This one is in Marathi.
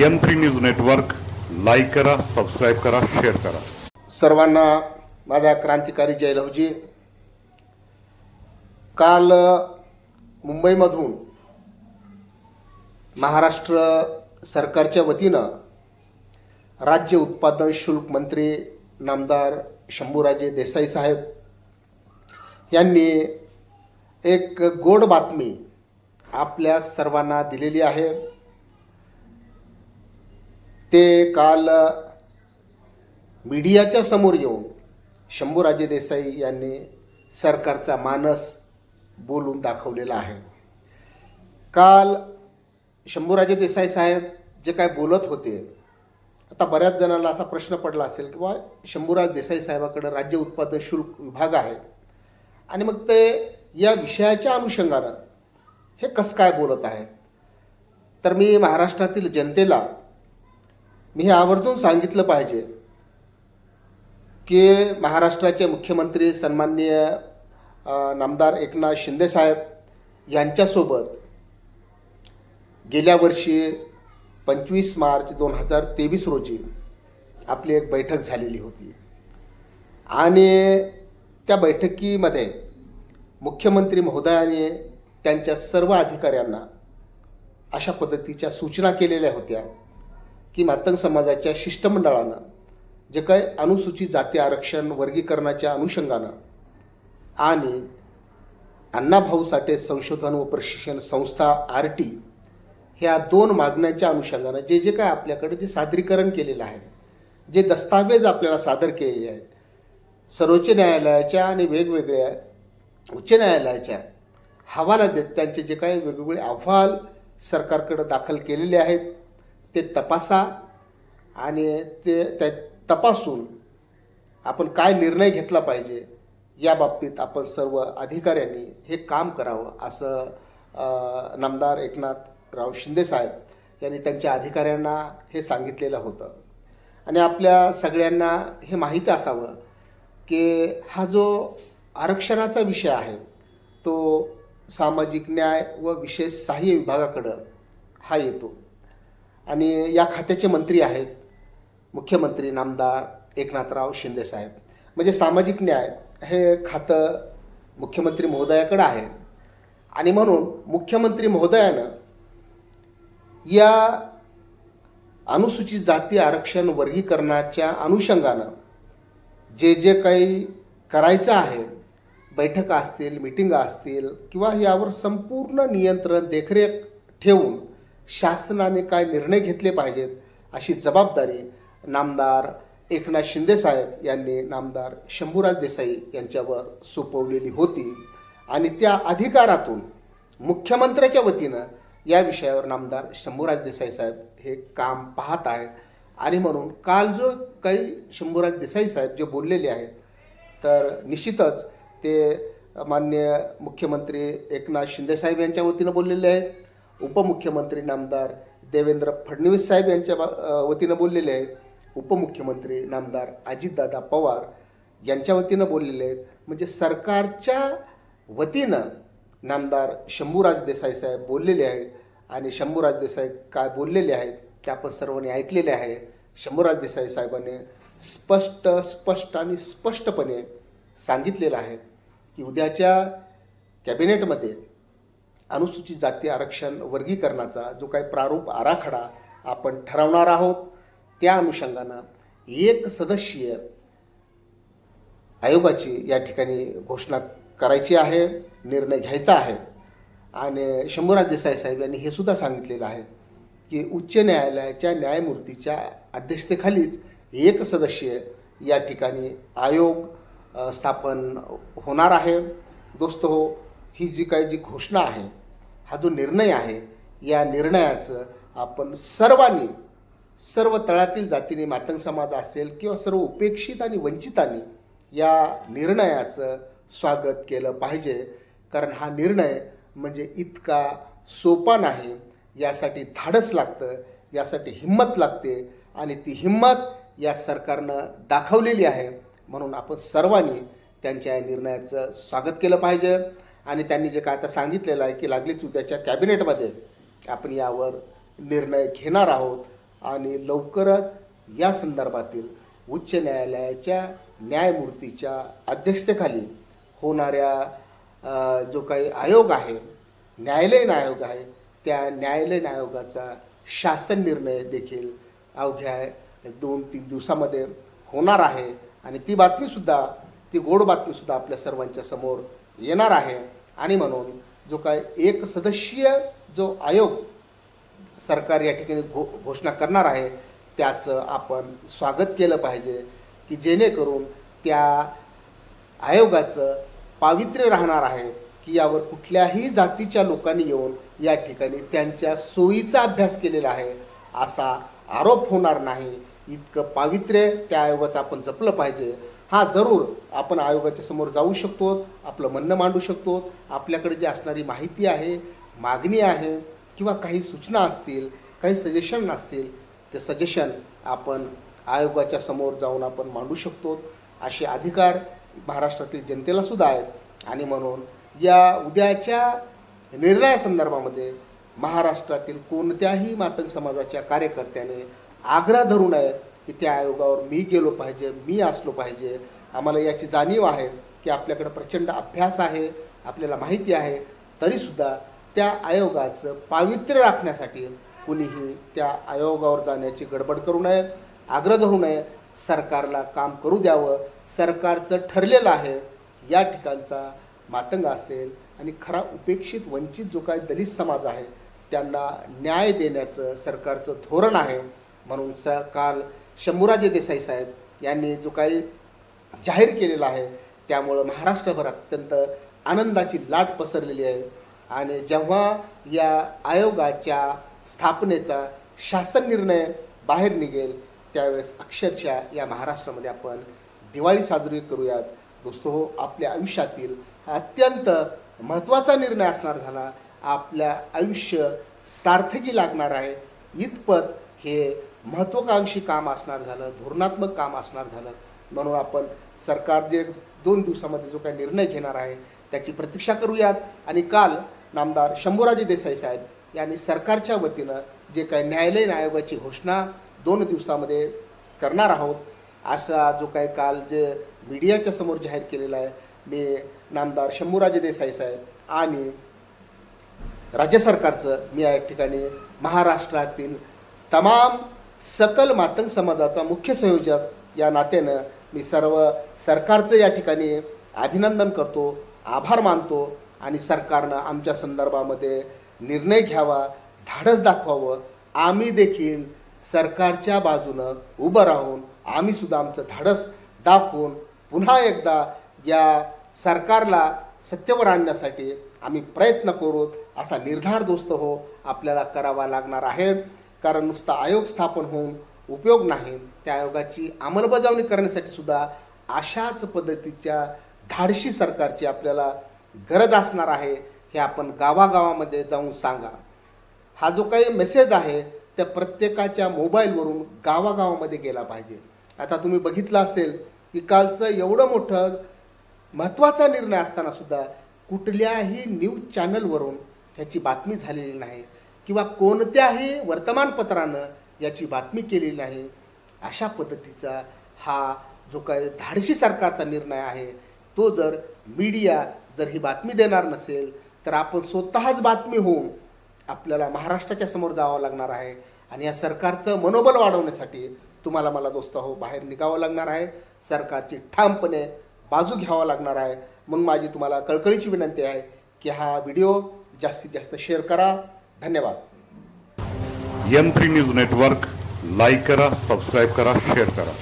M three news network like करा सबस्क्राईब करा शेअर करा. सर्वांना माझा क्रांतिकारी जय काल मुंबईमधून महाराष्ट्र सरकारच्या वतीनं राज्य उत्पादन शुल्क मंत्री नामदार शंभूराजे देसाई साहेब यांनी एक गोड बातमी आपल्या सर्वांना दिलेली आहे. ते काल मीडियाच्या समोर येऊन शंभूराजे देसाई यांनी सरकारचा मानस बोलून दाखवलेला आहे. काल शंभूराजे देसाई साहेब जे काय बोलत होते आता बऱ्याच जणांना असा प्रश्न पडला असेल किंवा शंभूराज देसाई साहेबाकडे राज्य उत्पादन शुल्क विभाग आहे आणि मग ते या विषयाच्या अनुषंगानं हे कसं काय बोलत आहेत? तर मी महाराष्ट्रातील जनतेला मी हे आवर्जून सांगितलं पाहिजे की महाराष्ट्राचे मुख्यमंत्री सन्माननीय नामदार एकनाथ शिंदेसाहेब यांच्यासोबत गेल्या वर्षी पंचवीस मार्च दोन हजार तेवीस रोजी आपली एक बैठक झालेली होती. आणि त्या बैठकीमध्ये मुख्यमंत्री महोदयाने त्यांच्या सर्व अधिकाऱ्यांना अशा पद्धतीच्या सूचना केलेल्या होत्या. की मातंग समाजाच्या शिष्टमंडळानं जे काय अनुसूचित जाती आरक्षण वर्गीकरणाच्या अनुषंगानं आणि अण्णाभाऊ साठे संशोधन व प्रशिक्षण संस्था आर टी ह्या दोन मागण्यांच्या अनुषंगानं जे जे काय आपल्याकडे जे सादरीकरण केलेलं आहे जे दस्तावेज आपल्याला सादर केलेले आहेत सर्वोच्च न्यायालयाच्या आणि वेगवेगळ्या उच्च न्यायालयाच्या हवाला देत त्यांचे जे काही वेगवेगळे अहवाल सरकारकडे दाखल केलेले आहेत ते तपासा आणि ते त्या तपासून आपण काय निर्णय घेतला पाहिजे या बाबतीत आपण सर्व अधिकाऱ्यांनी हे काम करावं असं नामदार एकनाथराव शिंदेसाहेब यांनी त्यांच्या अधिकाऱ्यांना हे सांगितलेलं होतं. आणि आपल्या सगळ्यांना हे माहीत असावं की हा जो आरक्षणाचा विषय आहे तो सामाजिक न्याय व विशेष सहाय्य विभागाकडं हा येतो. आणि या खात्याचे मंत्री आहेत. मुख्यमंत्री नामदार एकनाथराव शिंदेसाहेब म्हणजे सामाजिक न्याय हे खातं मुख्यमंत्री महोदयाकडं आहे. आणि म्हणून मुख्यमंत्री महोदयानं या अनुसूचित जाती आरक्षण वर्गीकरणाच्या अनुषंगानं जे जे काही करायचं आहे बैठका असतील मिटिंगा असतील किंवा यावर संपूर्ण नियंत्रण देखरेख ठेवून शासनाने काय निर्णय घेतले पाहिजेत अशी जबाबदारी नामदार एकनाथ शिंदेसाहेब यांनी नामदार शंभूराज देसाई यांच्यावर सोपवलेली होती. आणि त्या अधिकारातून मुख्यमंत्र्याच्या वतीनं या विषयावर नामदार शंभूराज देसाई साहेब हे काम पाहत आहेत. आणि म्हणून काल जो काही शंभूराज देसाई साहेब जे बोललेले आहेत तर निश्चितच ते मान्य मुख्यमंत्री एकनाथ शिंदेसाहेब यांच्या वतीनं बोललेले आहेत. उपमुख्यमंत्री नामदार देवेंद्र फडणवीस साहेब यांच्या वतीनं बोललेले आहेत. उपमुख्यमंत्री नामदार अजितदादा पवार यांच्या वतीनं बोललेले आहेत. म्हणजे सरकारच्या वतीनं नामदार शंभूराज देसाई साहेब बोललेले आहेत. आणि शंभूराज देसाई काय बोललेले आहेत ते आपण सर्वांनी ऐकलेले आहे. शंभूराज देसाई साहेबांनी स्पष्ट स्पष्ट आणि स्पष्टपणे सांगितलेलं आहे की उद्याच्या कॅबिनेटमध्ये अनुसूचित जाती आरक्षण वर्गीकरणाचा जो काही प्रारूप आराखडा आपण ठरवणार आहोत त्या अनुषंगानं एक सदस्यीय आयोगाची या ठिकाणी घोषणा करायची आहे निर्णय घ्यायचा आहे. आणि शंभूराज देसाई साहेब यांनी हे सुद्धा सांगितलेलं आहे की उच्च न्यायालयाच्या न्यायमूर्तीच्या अध्यक्षतेखालीच एक सदस्यीय या ठिकाणी आयोग स्थापन होणार आहे. दोस्त हो ही जी काही जी घोषणा आहे हा जो निर्णय आहे या निर्णयाचं आपण सर्वांनी सर्व तळातील जातीने मातंग समाज असेल किंवा सर्व उपेक्षित आणि वंचितांनी या निर्णयाचं स्वागत केलं पाहिजे. कारण हा निर्णय म्हणजे इतका सोपा नाही यासाठी धाडस लागतं यासाठी हिंमत लागते आणि ती हिंमत या सरकारनं दाखवलेली आहे. म्हणून आपण सर्वांनी त्यांच्या या निर्णयाचं स्वागत केलं पाहिजे. आणि त्यांनी जे काय आता सांगितलेलं आहे की लागलीच उद्याच्या कॅबिनेटमध्ये. आपण यावर निर्णय घेणार आहोत. आणि लवकरच या संदर्भातील उच्च न्यायालयाच्या न्यायमूर्तीच्या अध्यक्षतेखाली होणाऱ्या जो काही आयोग आहे न्यायालयीन आयोग आहे त्या न्यायालयीन आयोगाचा शासन निर्णय देखील अवघ्या दोन तीन दिवसामध्ये होणार आहे. आणि ती बातमीसुद्धा ती गोड बातमीसुद्धा आपल्या सर्वांच्या समोर येणार आहे. आणि म्हणून जो काय एक सदस्यीय जो आयोग सरकार या ठिकाणी घो घोषणा करणार आहे त्याचं आपण स्वागत केलं पाहिजे की जेणेकरून त्या आयोगाचं पावित्र्य राहणार आहे की यावर कुठल्याही जातीच्या लोकांनी येऊन या ठिकाणी त्यांच्या सोयीचा अभ्यास केलेला आहे असा आरोप होणार नाही. इतकं पावित्र्य त्या आयोगाचं आपण जपलं पाहिजे. हा जरूर आपण आयोगाच्या समोर जाऊ शकतो आपलं म्हणणं मांडू शकतो. आपल्याकडे जी असणारी माहिती आहे मागणी आहे किंवा काही सूचना असतील काही सजेशन असतील ते सजेशन आपण आयोगाच्या समोर जाऊन आपण मांडू शकतो. असे अधिकार महाराष्ट्रातील जनतेला सुद्धा आहेत. आणि म्हणून या उद्याच्या निर्णयासंदर्भामध्ये महाराष्ट्रातील कोणत्याही मातंग समाजाच्या कार्यकर्त्याने आग्रह धरू नये की त्या आयोगावर मी गेलो पाहिजे मी असलो पाहिजे. आम्हाला याची जाणीव आहे की आपल्याकडं प्रचंड अभ्यास आहे आपल्याला माहिती आहे. तरीसुद्धा त्या आयोगाचं पावित्र्य राखण्यासाठी कुणीही त्या आयोगावर जाण्याची गडबड करू नये आग्रह धरू नये. सरकारला काम करू द्यावं. सरकारचं ठरलेलं आहे या ठिकाणचा मातंग असेल आणि खरा उपेक्षित वंचित जो काही दलित समाज आहे त्यांना न्याय देण्याचं सरकारचं धोरण आहे. म्हणून स काल शंभूराजे देसाई साहेब यांनी जो काही जाहीर केलेला आहे त्यामुळं महाराष्ट्रभर अत्यंत आनंदाची लाट पसरलेली आहे. आणि जेव्हा या आयोगाच्या स्थापनेचा शासन निर्णय बाहेर निघेल त्यावेळेस अक्षरशः या महाराष्ट्रामध्ये आपण दिवाळी साजरी करूयात. दोस्तो हो आपल्या आयुष्यातील अत्यंत महत्त्वाचा निर्णय असणार झाला. आपल्या आयुष्य सार्थकी लागणार आहे. इतपत हे महत्त्वाकांक्षी काम असणार झालं धोरणात्मक काम असणार झालं म्हणून आपण सरकार जे दोन दिवसामध्ये जो काही निर्णय घेणार आहे त्याची प्रतीक्षा करूयात. आणि काल नामदार शंभूराजे देसाई साहेब यांनी सरकारच्या वतीनं जे काही न्यायालयीन आयोगाची घोषणा दोन दिवसामध्ये करणार आहोत असा जो काही काल जे मीडियाच्या समोर जाहीर केलेला आहे मी नामदार शंभूराजे देसाई साहेब आणि राज्य सरकारचं मी या ठिकाणी महाराष्ट्रातील तमाम सकल मातंग समाजाचा मुख्य संयोजक या नात्यानं मी सर्व सरकारचं या ठिकाणी अभिनंदन करतो आभार मानतो आणि सरकारनं आमच्या संदर्भामध्ये निर्णय घ्यावा धाडस दाखवावं. आम्ही देखील सरकारच्या बाजूनं उभं राहून आम्ही सुद्धा आमचं धाडस दाखवून पुन्हा एकदा या सरकारला सत्तेवर आणण्यासाठी आम्ही प्रयत्न करू असा निर्धार दोस्त हो आपल्याला करावा लागणार आहे. कारण नुसता आयोग स्थापन होऊन उपयोग नाही त्या आयोगाची अंमलबजावणी करण्यासाठी सुद्धा अशाच पद्धतीच्या धाडशी सरकारची आपल्याला गरज असणार आहे हे आपण गावागावामध्ये जाऊन सांगा. हा जो काही मेसेज आहे त्या प्रत्येकाच्या मोबाईलवरून गावागावामध्ये गेला पाहिजे. आता तुम्ही बघितलं असेल की कालचं एवढं मोठं महत्त्वाचा निर्णय असताना सुद्धा कुठल्याही न्यूज चॅनलवरून ह्याची बातमी झालेली नाही. किंवा कोणत्याही वर्तमानपत्रानं याची बातमी केलेली नाही अशा पद्धतीचा हा जो काही धाडशी सरकारचा निर्णय आहे तो जर मीडिया जर ही बातमी देणार नसेल तर आपण स्वतःच बातमी होऊन आपल्याला महाराष्ट्राच्या समोर जावं लागणार आहे आणि या सरकारचं मनोबल वाढवण्यासाठी तुम्हाला मला दोस्त हो बाहेर निघावं लागणार आहे सरकारची ठामपणे बाजू घ्यावा लागणार आहे. म्हणून माझी तुम्हाला कळकळीची विनंती आहे की हा व्हिडिओ जास्तीत जास्त शेअर करा. धन्यवाद. M three news network like करा सबस्क्राईब करा शेअर करा.